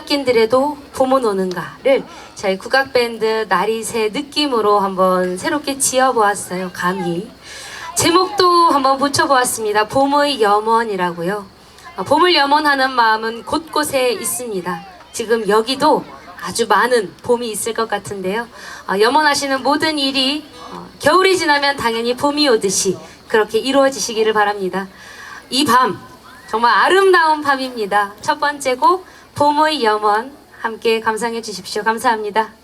빼앗긴들에도 봄은 오는가를 저희 국악밴드 나리새 느낌으로 한번 새롭게 지어보았어요. 감히. 제목도 한번 붙여보았습니다. 봄의 염원이라고요. 어, 봄을 염원하는 마음은 곳곳에 있습니다. 지금 여기도 아주 많은 봄이 있을 것 같은데요. 어, 염원하시는 모든 일이 어, 겨울이 지나면 당연히 봄이 오듯이 그렇게 이루어지시기를 바랍니다. 이 밤 정말 아름다운 밤입니다. 첫 번째 곡 봄의 염원 함께 감상해 주십시오. 감사합니다.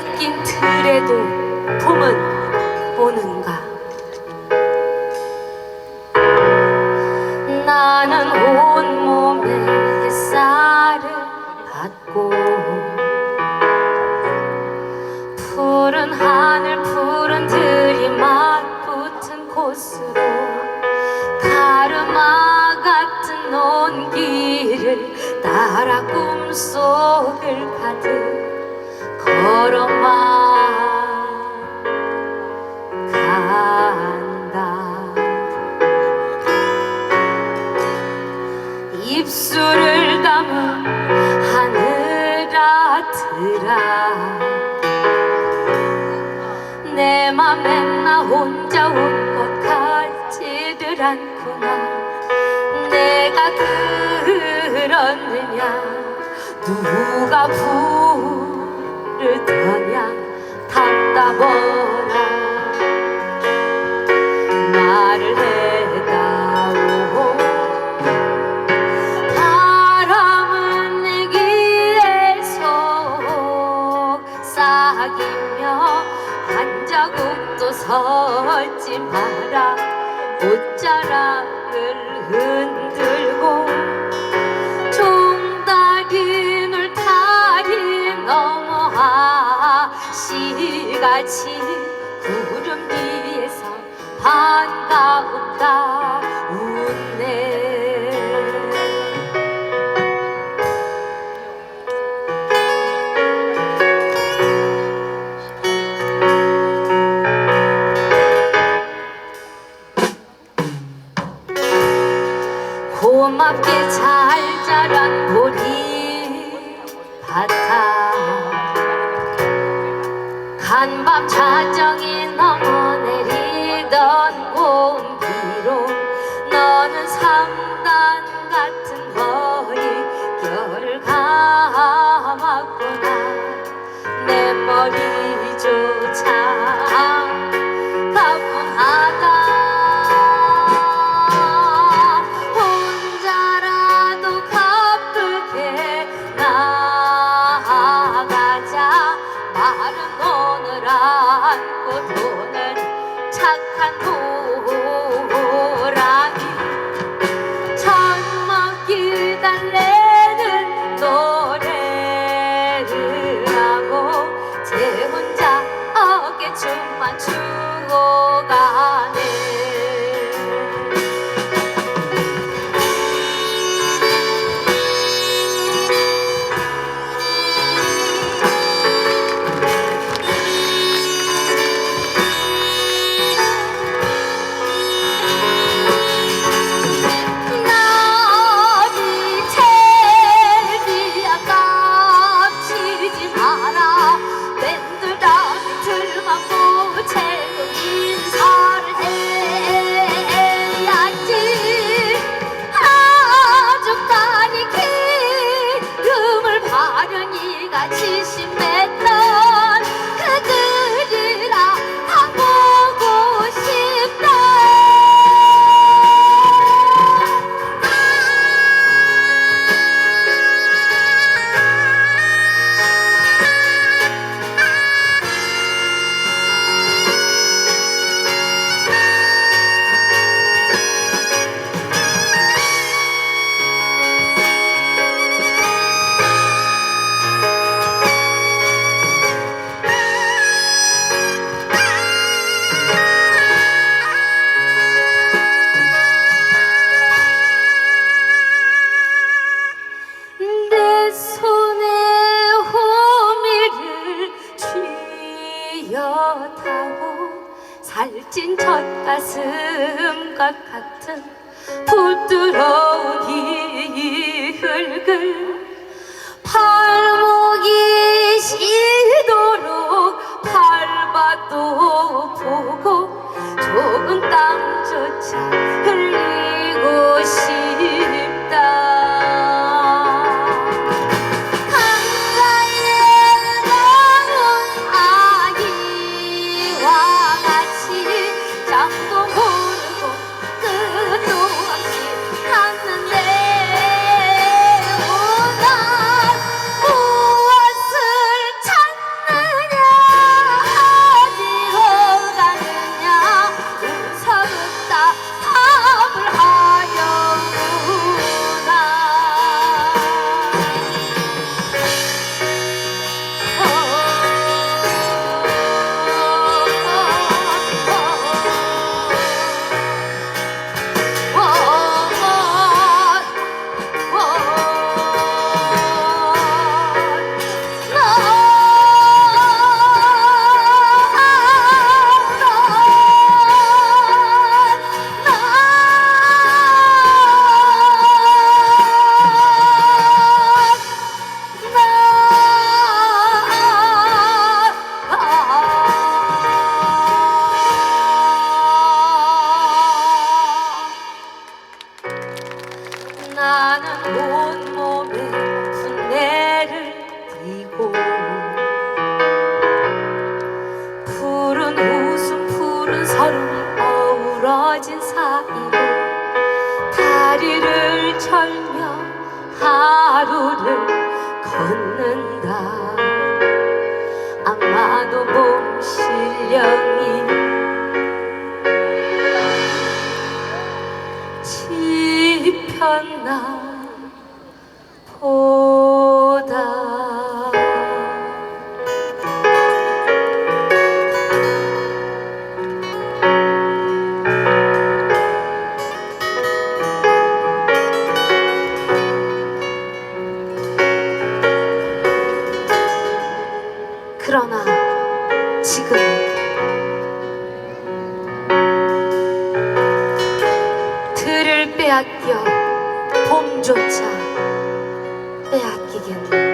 빼앗긴 들에도 봄은 오는가? 나는 온몸에 햇살을 받고 푸른 하늘 푸른 들이 맞붙은 곳으로 가르마 같은 온기를 따라 꿈속을 가득 걸어만 간다. 입술을 담은 하늘아들아 내 맘에 나 혼자 온 것 같지들 않구나. 내가 그렇느냐? 누가 부 르더냐? 답답어라 말을 해다오. 바람은 내기에 속삭이며 한 자국도 서지 마라. 옷자락을 흔 같이 구름 뒤에서 반가웠다. 웃네. 고맙게 잘 간밤 자정이 넘어 내리던 돈을 안고 도는 착한 호랑이 천먹기 달래는 노래를 하고 제 혼자 어깨춤만 추고 가네 가슴과 같은 부드러운 이 흙을 발목이 시도록 밟아도 보고 조금 땀 나는 온몸에 순례를 띠고 푸른 웃음 푸른 설움 어우러진 사이로 다리를 절며 하루를 걷는다. 아마도 몸 실령이 지편나 들을